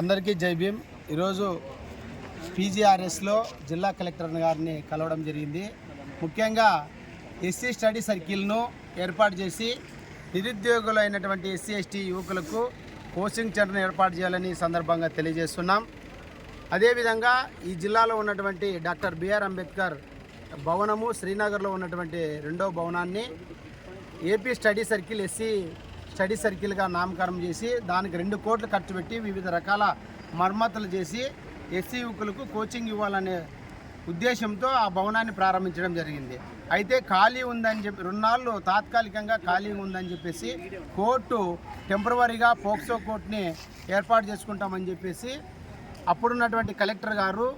అందరికీ జై భీమ్. ఈరోజు పీజీఆర్ఎస్లో జిల్లా కలెక్టర్ గారిని కలవడం జరిగింది. ముఖ్యంగా ఎస్సీ స్టడీ సర్కిల్ను ఏర్పాటు చేసి నిరుద్యోగులైనటువంటి ఎస్సీ ఎస్టీ యువకులకు కోచింగ్ సెంటర్ను ఏర్పాటు చేయాలని సందర్భంగా తెలియజేస్తున్నాం. అదేవిధంగా ఈ జిల్లాలో ఉన్నటువంటి డాక్టర్ బిఆర్ అంబేద్కర్ భవనము శ్రీనగర్లో ఉన్నటువంటి రెండో భవనాన్ని AP study circle SC study సర్కిల్గా నామకరణం చేసి దానికి రెండు కోట్లు ఖర్చు పెట్టి వివిధ రకాల మరమ్మతులు చేసి ఎస్సీ యువకులకు కోచింగ్ ఇవ్వాలనే ఉద్దేశంతో ఆ భవనాన్ని ప్రారంభించడం జరిగింది. అయితే ఖాళీ ఉందని చెప్పి రెండాళ్ళు తాత్కాలికంగా ఖాళీ ఉందని చెప్పేసి కోర్టు టెంపరవరీగా పోక్సో కోర్టుని ఏర్పాటు చేసుకుంటామని చెప్పేసి అప్పుడున్నటువంటి కలెక్టర్ గారు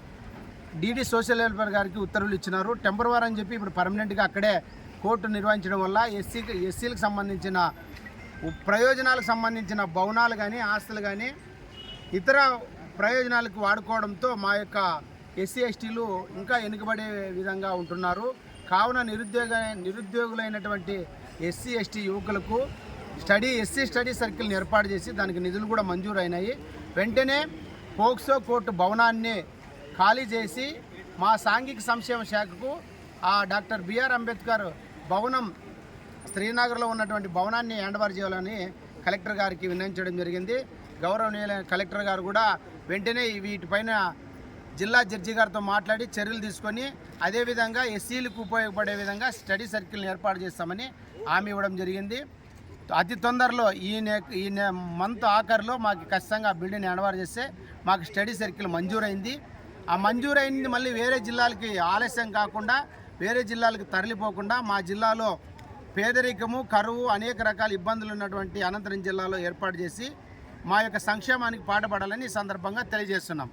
డీడీ సోషల్ వెల్ఫేర్ గారికి ఉత్తర్వులు ఇచ్చినారు. టెంపరవరీ అని చెప్పి ఇప్పుడు పర్మనెంట్గా అక్కడే కోర్టు నిర్వహించడం వల్ల ఎస్సీకి ఎస్సీలకు సంబంధించిన ప్రయోజనాలకు సంబంధించిన భవనాలు కానీ ఆస్తులు కానీ ఇతర ప్రయోజనాలకు వాడుకోవడంతో మా యొక్క ఎస్సీ ఎస్టీలు ఇంకా వెనుకబడే విధంగా ఉంటున్నారు. కావున నిరుద్యోగ నిరుద్యోగులైనటువంటి ఎస్సీ ఎస్టీ యువకులకు స్టడీ ఎస్సీ స్టడీ సర్కిల్ని ఏర్పాటు చేసి దానికి నిధులు కూడా మంజూరు అయినాయి వెంటనే పోక్సో కోర్టు భవనాన్ని ఖాళీ చేసి మా సాంఘిక సంక్షేమ శాఖకు ఆ డాక్టర్ బిఆర్ అంబేద్కర్ భవనం శ్రీనగర్లో ఉన్నటువంటి భవనాన్ని హ్యాండ్ఓవర్ చేయాలని కలెక్టర్ గారికి విన్నవించడం జరిగింది. గౌరవనీయులైన కలెక్టర్ గారు కూడా వెంటనే వీటిపైన జిల్లా జడ్జి గారితో మాట్లాడి చర్యలు తీసుకొని అదేవిధంగా ఎస్సీలకు ఉపయోగపడే విధంగా స్టడీ సర్కిల్ని ఏర్పాటు చేస్తామని హామీ ఇవ్వడం జరిగింది. అతి తొందరలో ఈ నె ఈ మంత్ ఆఖరిలో మాకు ఖచ్చితంగా ఆ బిల్డింగ్ హ్యాండ్ఓవర్ చేస్తే మాకు స్టడీ సర్కిల్ మంజూరైంది. ఆ మంజూరైంది మళ్ళీ వేరే జిల్లాలకి ఆలస్యం కాకుండా వేరే జిల్లాలకు తరలిపోకుండా మా జిల్లాలో పేదరికము కరువు అనేక రకాల ఇబ్బందులు ఉన్నటువంటి అనంతరం జిల్లాలో ఏర్పాటు చేసి మా యొక్క సంక్షేమానికి పాటుపడాలని ఈ సందర్భంగా తెలియజేస్తున్నాం.